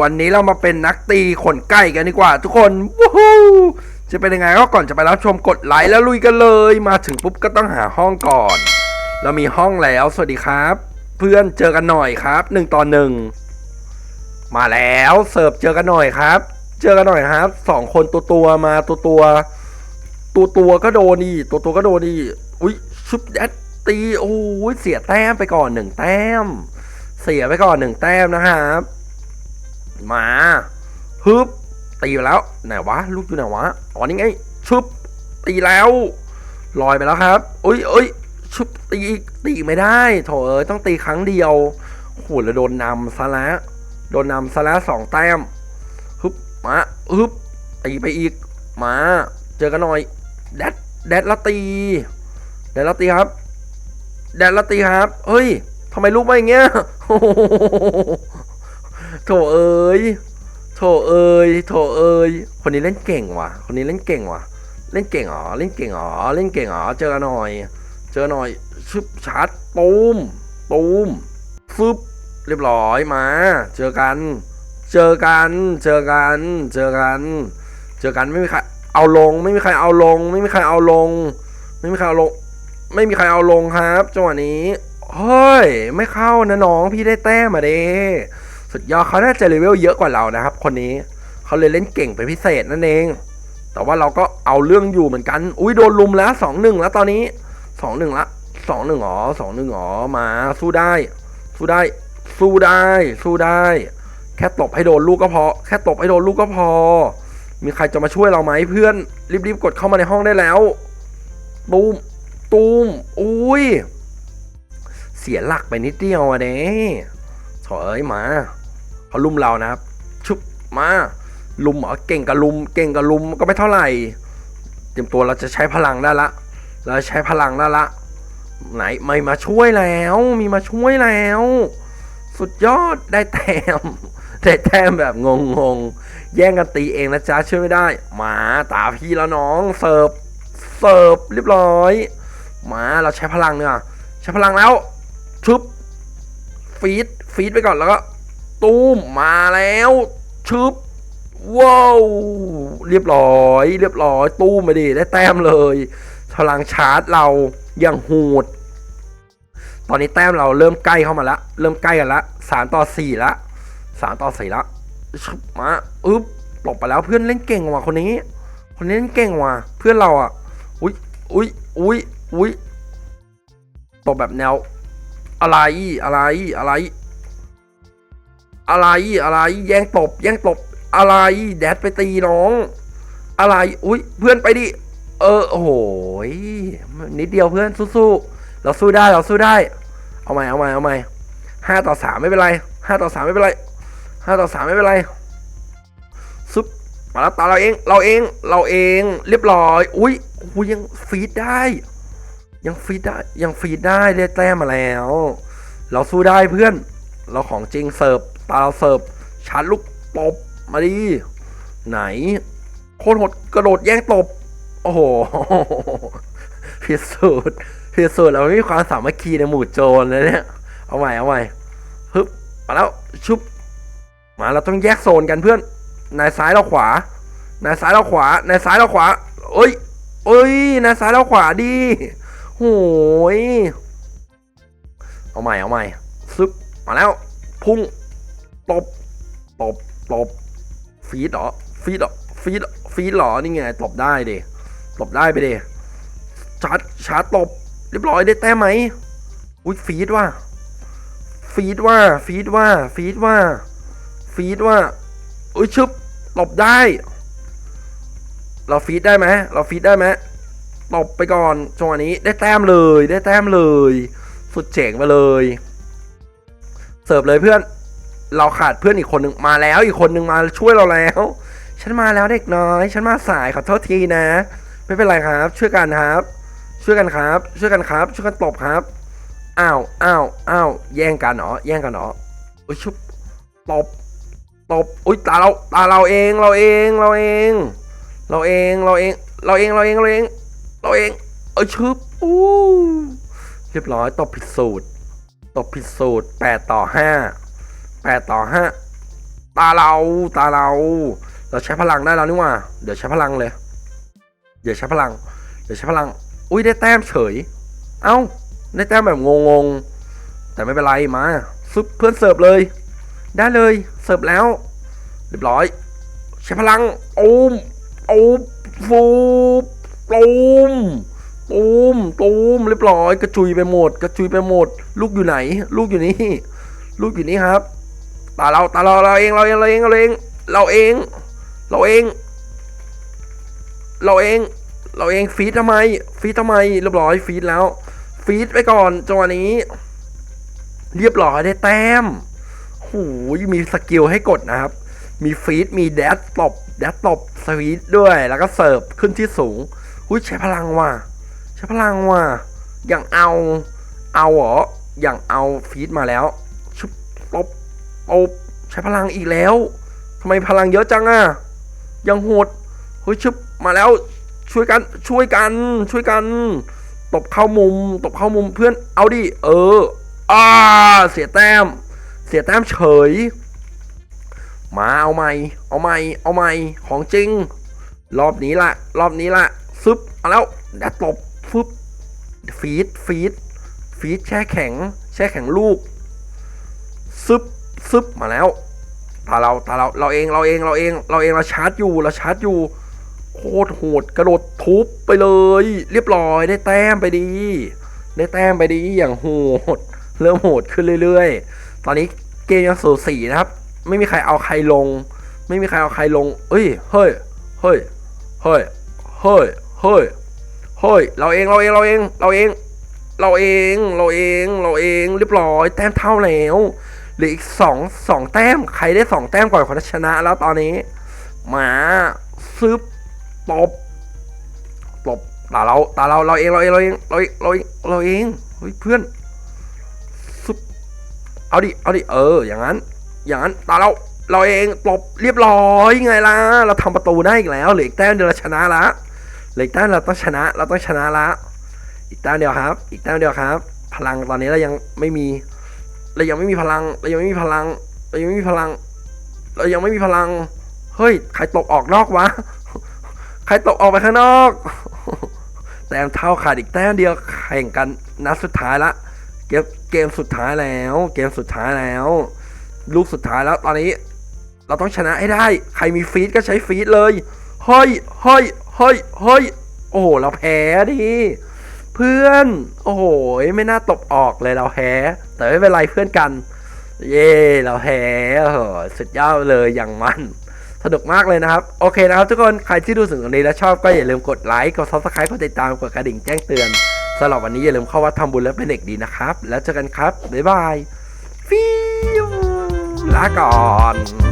วันนี้เรามาเป็นนักตีขนไก่กันดีกว่า ทุกคนวู้ฮู้จะเป็นยังไงก็ก่อนจะไปรับชมกดไลค์แล้วลุยกันเลย มาถึงปุ๊บก็ต้องหาห้องก่อน เรามีห้องแล้วสวัสดีครับ เพื่อนเจอกันหน่อยครับหนึ่งต่อหนึ่งมาแล้วเสิร์ฟเจอกันหน่อยครับ เจอกันหน่อยครับสองคนตัวตัวมาตัวตัว ตัวตัวก็โดนนี่ตัวตัวก็โดนนี่อุ้ยชุบยัดตีโอ้ยเสียแต้มไปก่อนหนึ่งแต้ม เสียไปก่อนหนึ่งแต้มนะครับ มาฮึบตีไปแล้วไหนวะลูกอยู่ไหนวะอ๋อนี่ไงชุบตีแล้วลอยไปแล้วครับอุ้ยเอ้ยชุบตีอีกตีไม่ได้โถเอ้ยต้องตีครั้งเดียวโอ้โหแล้วโดนนำซะแล้วโดนนำซะแล้วสองแต้มฮึบมาฮึบตีไปอีกมาเจอกันหน่อยแดดแดดละตีแดดละตีครับ แดดละตีครับเฮ้ยทำไมลูกไมาอย่างเงี้ย โถเอ้ยโถเอ้ยโถเอ้ยคนนี้เล่นเก่งว่ะ คนนี้เล่นเก่งว่ะ เล่นเก่งเหรอเล่นเก่งเหรอเล่นเก่งเหรอเจอกันหน่อย เจอหน่อยชึบชาร์จตูมตูมฟึบเรียบร้อยมา เจอกัน เจอกัน เจอกัน เจอกัน เจอกันไม่มีใครเอาลง ไม่มีใครเอาลง ไม่มีใครเอาลง ไม่มีใครเอาลง ไม่มีใครเอาลงครับจังหวะนี้เฮ้ย ไม่เข้านะน้องพี่ได้แต้มมาเด้ สุดยอดเขาน่าจะเลเวลเยอะกว่าเรานะครับ คนนี้เขาเลยเล่นเก่งเป็นพิเศษนั่นเอง แต่ว่าเราก็เอาเรื่องอยู่เหมือนกัน อุ้ยโดนลุมแล้วสองหนึ่งแล้วตอนนี้สองหนึ่งละสองหนึ่งอ๋อสองหนึ่งอ๋อมาสู้ได้ สู้ได้ สู้ได้ สู้ได้ แค่ตบให้โดนลูกก็พอ แค่ตบให้โดนลูกก็พอ มีใครจะมาช่วยเราไหมเพื่อนรีบๆกดเข้ามาในห้องได้แล้วตูมตูมอุ้ยเสียหลักไปนิดเดียวอะเด้ถอยมา เขาลุมเรานะครับ ชุบมาลุมเหรอเก่งกับลุม เก่งกับลุมก็ไม่เท่าไหร่เตรียมตัวเราจะใช้พลังได้ละ เราจะใช้พลังได้ละ ไหนไม่มาช่วยแล้ว มีมาช่วยแล้ว สุดยอดได้แต้มได้แต้มแบบงงๆ แย่งกันตีเองนะจ๊ะช่วยไม่ได้ มาตาพี่แล้วน้องเสิร์ฟเสิร์ฟเรียบร้อย มาเราใช้พลังเนี่ยใช้พลังแล้วชึบฟีดฟีดไปก่อนแล้วก็ ตูมมาแล้วชึบว้าวเรียบร้อย เรียบร้อย ตูมไปดิได้แต้มเลยพลังชาร์จเราอย่างโหดตอนนี้แต้มเราเริ่มใกล้เข้ามาละเริ่มใกล้กันละสามต่อสี่ละสามต่อสี่ละชึบมาอึ๊บหลบไปแล้วเพื่อนเล่นเก่งว่ะคนนี้ คนนี้เล่นเก่งว่ะเพื่อนเราอะอุ้ยอุ้ยอุ้ยอุ้ยตบแบบแนวอะไรอะไรอะไร อะไรอะไรแย่งตบ แย่งตบ อะไรแดดไปตีน้อง อะไรอุ้ยเพื่อนไปดิเออโอ้โหยนิดเดียวเพื่อนสู้ๆเราสู้ได้เราสู้ได้ เอาใหม่เอาใหม่เอาใหม่ห้าต่อสามไม่เป็นไรห้าต่อสามไม่เป็นไรห้าต่อสามไม่เป็นไรซุปมาแล้วตาเราเองเราเองเราเองเรียบร้อย อุ้ยอุ้ยยังฟีดได้ ยังฟีดได้ยังฟีดได้ได้แต้มมาแล้ว เราสู้ได้เพื่อน เราของจริงเสิร์ฟ ตาเราเสิร์ฟชาร์จลูกตบมาดิไหน โคตรหดกระโดดแย่งตบ โอ้โหพิสูจน์พิสูจน์แล้วไม่มีความสามัคคีในหมู่โจรเลยเนี่ย เอาใหม่เอาใหม่ฮึบมาแล้วชุบมาเราต้องแยกโซนกันเพื่อน นายซ้ายเราขวา นายซ้ายเราขวา นายซ้ายเราขวา เอ้ยเอ้ยนายซ้ายเราขวาดีโหยเอาใหม่เอาใหม่ซึบมาแล้ว พุ่ง ตบ ตบ ตบ ฟีดเหรอ ฟีดเหรอ ฟีดฟีดเหรอ นี่ไง ตบได้เดตบได้ไปเดชาร์จชาร์จตบ เรียบร้อยได้แต้มไหม อุ้ยฟีดว่า ฟีดว่า ฟีดว่า ฟีดว่า ฟีดว่า อุ้ยชึบ ตบได้ เราฟีดได้ไหม เราฟีดได้ไหมตบไปก่อนจังหวะนี้ได้แต้มเลย ได้แต้มเลย สุดเจ๋งไปเลย เสิร์ฟเลยเพื่อน เราขาดเพื่อนอีกคนหนึ่งมาแล้วอีกคนหนึ่งมาช่วยเราแล้ว ฉันมาแล้วเด็กน้อย ฉันมาสายขอโทษทีนะ ไม่เป็นไรครับ ช่วยกันครับ ช่วยกันครับ ช่วยกันครับ ช่วยกันตบครับอ้าวอ้าวอ้าวแย่งกันเหรอแย่งกันเหรออุ้ยชุบตบตบอุ้ยตาเราตาเราเองเราเองเราเอง เราเองเราเองเราเองเราเองเราเองเราเองเอ้ยชึบอู้เรียบร้อยตบผิดสูตรตบผิดสูตรแปดต่อห้า แปดต่อห้าตาเราตาเรา เราใช้พลังได้แล้วนี่ว่า เดี๋ยวใช้พลังเลย เดี๋ยวใช้พลัง เดี๋ยวใช้พลัง อุ้ยได้แต้มเฉย เอ้าได้แต้มแบบงงๆแต่ไม่เป็นไรมาซุปเพื่อนเสิร์ฟเลย ได้เลยเสิร์ฟแล้ว เรียบร้อย ใช้พลังโอมโอมฟูบตูมตูมตูมเรียบร้อย กระจุยไปหมด กระจุยไปหมด ลูกอยู่ไหน ลูกอยู่นี่ ลูกอยู่นี่ครับ ตาเราตาเราเราเองเราเองเราเองเราเองเราเองเราเอง เราเอง เราเองฟีดทำไม ฟีดทำไมเรียบร้อยฟีดแล้ว ฟีดไปก่อนจังหวะนี้ เรียบร้อยได้แต้มหูยมีสกิลให้กดนะครับ มีฟีดมีแดดตบแดดตบสวีดด้วยแล้วก็เสิร์ฟขึ้นที่สูงหุ้ยใช้พลังว่ะใช้พลังว่ะอย่างเอา เอาเหรออย่างเอาฟีดมาแล้ว ชุบตบ ตบใช้พลังอีกแล้วทำไมพลังเยอะจังอะยังโหดเฮ้ยชุบมาแล้วช่วยกันช่วยกันช่วยกัน ตบเข้ามุม ตบเข้ามุมเพื่อนเอาดิเอออ่าเสียแต้ม เสียแต้มเฉย มาเอาใหม่ เอาใหม่ เอาใหม่ของจริง รอบนี้ละรอบนี้ละซึบเอาแล้วแดดตบฟึบฟีดฟีดฟีดแช่แข็ง แช่แข็งลูกซึบ ซึบมาแล้วตาเราตาเราเราเองเราเองเราเองเราเองเราชาร์จอยู่เราชาร์จอยู่โคตรโหดกระโดดทุบไปเลย เรียบร้อยได้แต้มไปดี ได้แต้มไปดีอย่างโหด เริ่มโหดขึ้นเรื่อยๆ ตอนนี้เกมยังสูสีนะครับ ไม่มีใครเอาใครลง ไม่มีใครเอาใครลง เอ้ยเฮ้ยเฮ้ยเฮ้ยเฮ้ยเฮ้ยเฮ้ยเราเองเราเองเราเองเราเอง เราเองเราเองเราเองเรียบร้อยแต้มเท่าแล้ว เหลืออีกสองสองแต้ม ใครได้สองแต้มก่อนคนชนะแล้วตอนนี้ หมาซึบตบตบตาเราตาเราเราเองเราเองเราเองเราเองเราเองเราเองเฮ้ยเพื่อนซึบเอาดิเอาดิเออ อย่างนั้น อย่างนั้นตาเราเราเองตบเรียบร้อยไงล่ะเราทำประตูได้อีกแล้วเหลืออีกแต้มเดียวเราชนะละเหลืออีกแต้มเราต้องชนะ เราต้องชนะละอีกแต้มเดียวครับ อีกแต้มเดียวครับ พลังตอนนี้เรายังไม่มี เรายังไม่มีพลัง เรายังไม่มีพลัง เรายังไม่มีพลัง เรายังไม่มีพลัง เฮ้ย ใครตกออกนอกวะ ใครตกออกไปข้างนอก แต้มเท่าขาดอีกแต้มเดียวแข่งกันนัดสุดท้ายละ เกมเกมสุดท้ายแล้ว เกมสุดท้ายแล้ว ลูกสุดท้ายแล้วตอนนี้ เราต้องชนะให้ได้ ใครมีฟีดก็ใช้ฟีดเลยเฮ้ยเฮ้ยเฮ้ยเฮ้ยโอ้โห เราแพ้ดิ เพื่อน โอ้โห ไม่น่าตบออกเลยเราแพ้ แต่ไม่เป็นไรเพื่อนกัน เย่เราแพ้โหสุดยอดเลยอย่างมันสนุกมากเลยนะครับ โอเคนะครับทุกคนใครที่ดูถึงตรงนี้แล้วชอบก็อย่าลืมกดไลค์กด subscribe กดติดตามกดกระดิ่งแจ้งเตือนสำหรับวันนี้อย่าลืมเข้าวัดทำบุญและเป็นเด็กดีนะครับ แล้วเจอกันครับบ๊ายบายฟิวลาก่อน